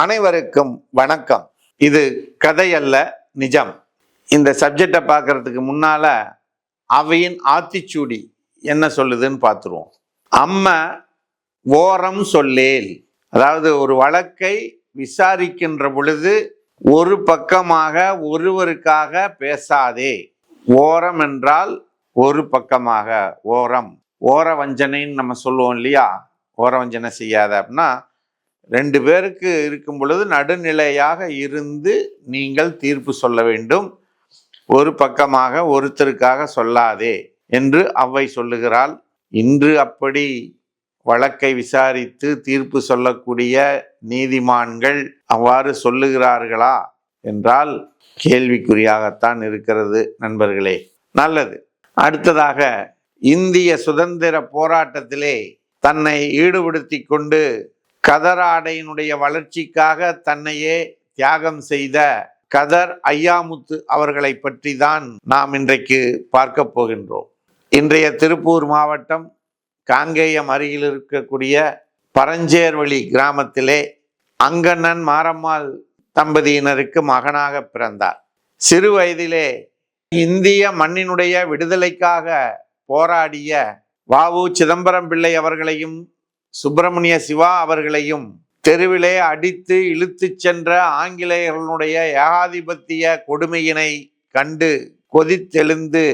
அனைவருக்கும் வணக்கம். இது கதை அல்ல நிஜம். இந்த சப்ஜெக்டை பார்க்கறதுக்கு முன்னால அவையின் ஆத்திச்சூடி என்ன சொல்லுதுன்னு பார்த்துருவோம். அம்ம ஓரம் சொல்லேல். அதாவது ஒரு வழக்கை விசாரிக்கின்ற பொழுது ஒரு பக்கமாக ஒருவருக்காக பேசாதே. ஓரம் என்றால் ஒரு பக்கமாக ஓரம். ஓர வஞ்சனைன்னு நம்ம சொல்லுவோம் இல்லையா? ஓர வஞ்சனை செய்யாத அப்படின்னா ரெண்டு பேருக்கு இருக்கும் பொழுது நடுநிலையாக இருந்து நீங்கள் தீர்ப்பு சொல்ல வேண்டும். ஒரு பக்கமாக ஒருத்தருக்காக சொல்லாதே என்று அவ்வை சொல்லுகிறாள். இன்று அப்படி வழக்கை விசாரித்து தீர்ப்பு சொல்லக்கூடிய நீதிமான்கள் அவ்வாறு சொல்லுகிறார்களா என்றால் கேள்விக்குறியாகத்தான் இருக்கிறது நண்பர்களே. நல்லது. அடுத்ததாக இந்திய சுதந்திர போராட்டத்திலே தன்னை ஈடுபடுத்தி கொண்டு கதராடையினுடைய வளர்ச்சிக்காக தன்னையே தியாகம் செய்த கதர் ஐயாமுத்து அவர்களை பற்றி தான் நாம் இன்றைக்கு பார்க்க போகின்றோம். இன்றைய திருப்பூர் மாவட்டம் காங்கேயம் அருகில் இருக்கக்கூடிய பரஞ்சேர்வழி கிராமத்திலே அங்கண்ணன் மாரம்மாள் தம்பதியினருக்கு மகனாக பிறந்தார். சிறு வயதிலே இந்திய மண்ணினுடைய விடுதலைக்காக போராடிய வாவு சிதம்பரம் பிள்ளை அவர்களையும் சுப்பிரமணிய சிவா அவர்களையும் தெருவிலே அடித்து இழுத்துச் சென்ற ஆங்கிலேயர்களுடைய ஏகாதிபத்திய கொடுமையினை கண்டு கொதித்தெழுந்து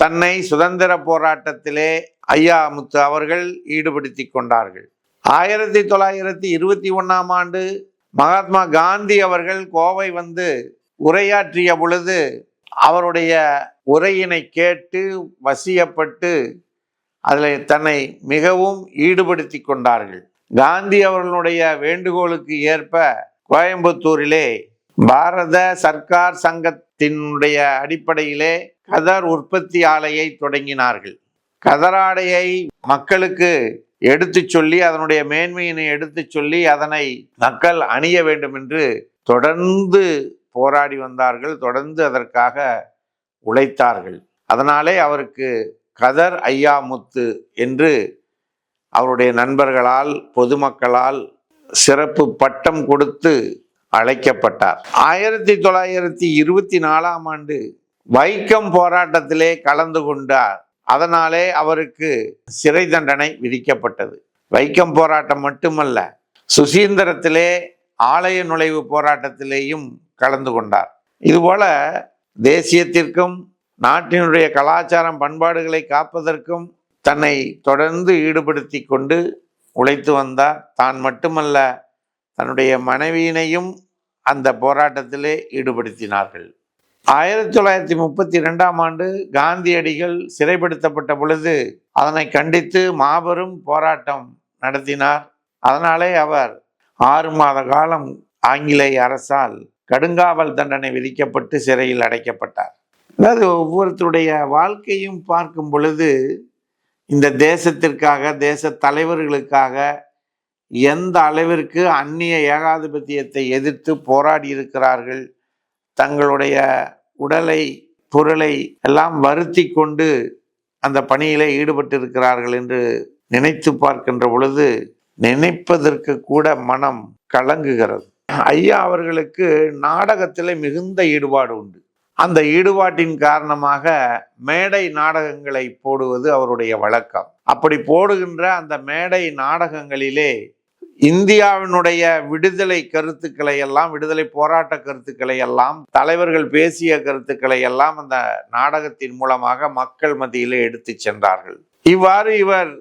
தன்னை சுதந்திர போராட்டத்திலே ஐயா முத்து அவர்கள் ஈடுபடுத்தி கொண்டார்கள். ஆயிரத்தி தொள்ளாயிரத்தி இருபத்தி ஒன்றாம் ஆண்டு மகாத்மா காந்தி அவர்கள் கோவை வந்து உரையாற்றிய பொழுது அவருடைய உரையினை கேட்டு வசியப்பட்டு அதில் தன்னை மிகவும் ஈடுபடுத்தி கொண்டார்கள். காந்தி அவர்களுடைய வேண்டுகோளுக்கு ஏற்ப கோயம்புத்தூரிலே பாரத சர்க்கார் சங்கத்தினுடைய அடிப்படையிலே கதர் உற்பத்தி ஆலையை தொடங்கினார்கள். கதராடையை மக்களுக்கு எடுத்து சொல்லி அதனுடைய மேன்மையினை எடுத்து சொல்லி அதனை மக்கள் அணிய வேண்டும் என்று தொடர்ந்து போராடி வந்தார்கள் தொடர்ந்து அதற்காக உழைத்தார்கள். அதனாலே அவருக்கு கதர் ஐயாமுத்து என்று அவருடைய நண்பர்களால் பொதுமக்களால் சிறப்பு பட்டம் கொடுத்து அழைக்கப்பட்டார். ஆயிரத்தி தொள்ளாயிரத்தி இருபத்தி நாலாம் ஆண்டு வைக்கம் போராட்டத்திலே கலந்து கொண்டார். அதனாலே அவருக்கு சிறை தண்டனை விதிக்கப்பட்டது. வைக்கம் போராட்டம் மட்டுமல்ல சுசீந்திரத்திலே ஆலய நுழைவு போராட்டத்திலேயும் கலந்து கொண்டார். இதுபோல தேசியத்திற்கும் நாட்டினுடைய கலாச்சாரம் பண்பாடுகளை காப்பதற்கும் தன்னை தொடர்ந்து ஈடுபடுத்தி கொண்டு உழைத்து வந்தார். தான் மட்டுமல்ல தன்னுடைய மனைவியினையும் அந்த போராட்டத்திலே ஈடுபடுத்தினார்கள். ஆயிரத்தி தொள்ளாயிரத்தி முப்பத்தி ரெண்டாம் ஆண்டு காந்தியடிகள் சிறைப்படுத்தப்பட்ட பொழுது அதனை கண்டித்து மாபெரும் போராட்டம் நடத்தினார். அதனாலே அவர் ஆறு மாத காலம் ஆங்கிலேய அரசால் கடுங்காவல் தண்டனை விதிக்கப்பட்டு சிறையில் அடைக்கப்பட்டார். அதாவது ஒவ்வொருத்தருடைய வாழ்க்கையும் பார்க்கும் பொழுது இந்த தேசத்திற்காக தேச தலைவர்களுக்காக எந்த அளவிற்கு அந்நிய ஏகாதிபத்தியத்தை எதிர்த்து போராடி இருக்கிறார்கள் தங்களுடைய உடலை பொருளை எல்லாம் வருத்தி கொண்டு அந்த பணியிலே ஈடுபட்டிருக்கிறார்கள் என்று நினைத்து பார்க்கின்ற பொழுது நினைப்பதற்கு கூட மனம் கலங்குகிறது. ஐயா அவர்களுக்கு நாடகத்தில் மிகுந்த ஈடுபாடு உண்டு. அந்த ஈடுபாட்டின் காரணமாக மேடை நாடகங்களை போடுவது அவருடைய வழக்கம். அப்படி போடுகின்ற அந்த மேடை நாடகங்களிலே இந்தியாவினுடைய விடுதலை கருத்துக்களை எல்லாம் விடுதலை போராட்ட கருத்துக்களை எல்லாம் தலைவர்கள் பேசிய கருத்துக்களை எல்லாம் அந்த நாடகத்தின் மூலமாக மக்கள் மத்தியிலே எடுத்து சென்றார்கள். இவ்வாறு இவர்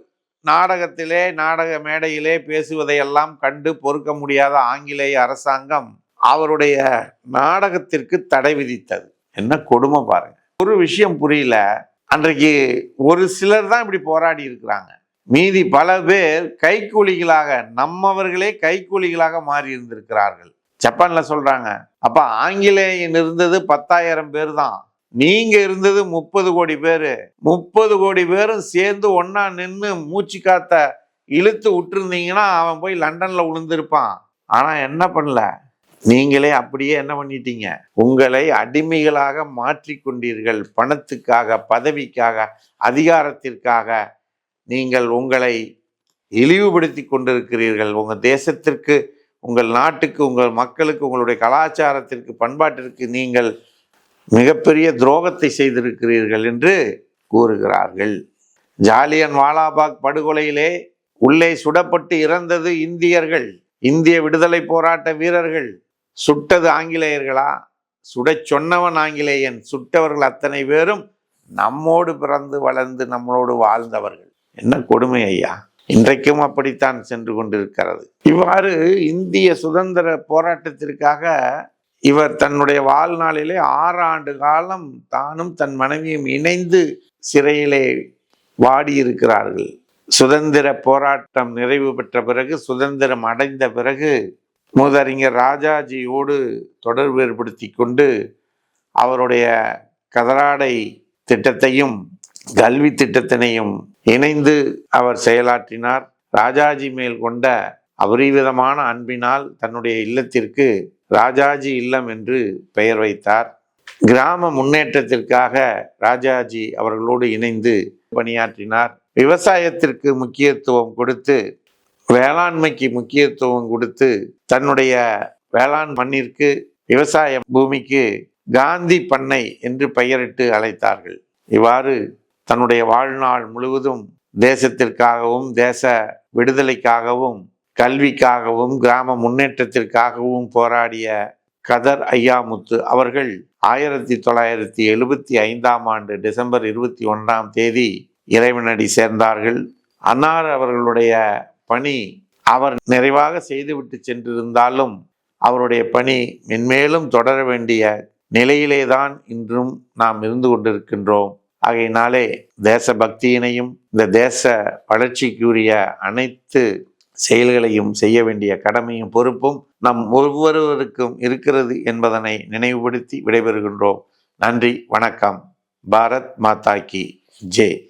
நாடகத்திலே நாடக மேடையிலே பேசுவதையெல்லாம் கண்டு பொறுக்க முடியாத ஆங்கிலேய அரசாங்கம் அவருடைய நாடகத்திற்கு தடை விதித்தது. என்ன கொடுமை பாருங்க. ஒரு விஷயம் புரியல. அன்றைக்கு ஒரு சிலர் தான் இப்படி போராடி இருக்கிறாங்க. மீதி பல பேர் கைக்கூலிகளாக நம்மவர்களே கைக்கூலிகளாக மாறி இருந்திருக்கிறார்கள். ஜப்பான்ல சொல்றாங்க அப்ப ஆங்கிலேயன் இருந்தது பத்தாயிரம் பேர் தான். நீங்க இருந்தது முப்பது கோடி பேரு. முப்பது கோடி பேரும் சேர்ந்து ஒன்னா நின்று மூச்சு காத்த இழுத்து விட்டுருந்தீங்கன்னா அவன் போய் லண்டன்ல விழுந்திருப்பான் ஆனா என்ன பண்ணல? நீங்களே அப்படியே என்ன பண்ணிட்டீங்க? உங்களை அடிமைகளாக மாற்றிக்கொண்டீர்கள் பணத்துக்காக பதவிக்காக அதிகாரத்திற்காக நீங்கள் உங்களை இழிவுபடுத்தி கொண்டிருக்கிறீர்கள். உங்கள் தேசத்திற்கு உங்கள் நாட்டுக்கு உங்கள் மக்களுக்கு உங்களுடைய கலாச்சாரத்திற்கு பண்பாட்டிற்கு நீங்கள் மிகப்பெரிய துரோகத்தை செய்திருக்கிறீர்கள் என்று கூறுகிறார்கள். ஜாலியன் வாலாபாக் படுகொலையிலே உள்ளே சுடப்பட்டு இறந்தது இந்தியர்கள். இந்திய விடுதலை போராட்ட வீரர்கள். சுட்டது ஆங்கிலேயர்களா? சுடச் சொன்னவன் ஆங்கிலேயன். சுட்டவர்கள் அத்தனை பேரும் நம்மோடு பிறந்து வளர்ந்து நம்மளோடு வாழ்ந்தவர்கள். என்ன கொடுமை ஐயா? இன்றைக்கும் அப்படித்தான் சென்று கொண்டிருக்கிறது. இவ்வாறு இந்திய சுதந்திர போராட்டத்திற்காக இவர் தன்னுடைய வாழ்நாளிலே ஆறு ஆண்டு காலம் தானும் தன் மனைவியும் இணைந்து சிறையிலே வாடியிருக்கிறார்கள். சுதந்திர போராட்டம் நிறைவு பெற்ற பிறகு சுதந்திரம் அடைந்த பிறகு மூதறிஞர் ராஜாஜியோடு தொடர்பு ஏற்படுத்தி கொண்டு அவருடைய கதராடை திட்டத்தையும் கல்வி திட்டத்தினையும் இணைந்து அவர் செயலாற்றினார். ராஜாஜி மேல் கொண்ட அபரிவிதமான அன்பினால் தன்னுடைய இல்லத்திற்கு ராஜாஜி இல்லம் என்று பெயர் வைத்தார். கிராம முன்னேற்றத்திற்காக ராஜாஜி அவர்களோடு இணைந்து பணியாற்றினார். விவசாயத்திற்கு முக்கியத்துவம் கொடுத்து வேளாண்மைக்கு முக்கியத்துவம் கொடுத்து தன்னுடைய வேளாண் மண்ணிற்கு விவசாய பூமிக்கு காந்தி பண்ணை என்று பெயரிட்டு அழைத்தார்கள். இவ்வாறு தன்னுடைய வாழ்நாள் முழுவதும் தேசத்திற்காகவும் தேச விடுதலைக்காகவும் கல்விக்காகவும் கிராம முன்னேற்றத்திற்காகவும் போராடிய கதர் ஐயாமுத்து அவர்கள் ஆயிரத்தி தொள்ளாயிரத்தி எழுபத்தி ஐந்தாம் ஆண்டு டிசம்பர் இருபத்தி ஒன்றாம் தேதி இறைவனடி சேர்ந்தார்கள். அன்னார் அவர்களுடைய பணி அவர் நிறைவாக செய்துவிட்டு சென்றிருந்தாலும் அவருடைய பணி மென்மேலும் தொடர வேண்டிய நிலையிலே தான் இன்றும் நாம் இருந்து கொண்டிருக்கின்றோம். ஆகையினாலே தேசபக்தியினையும் இந்த தேச வளர்ச்சிக்குரிய அனைத்து செயல்களையும் செய்ய வேண்டிய கடமையும் பொறுப்பும் நம் ஒவ்வொருவருக்கும் இருக்கிறது என்பதனை நினைவுபடுத்தி விடைபெறுகின்றோம். நன்றி வணக்கம். பாரத் மாதா கி. ஜே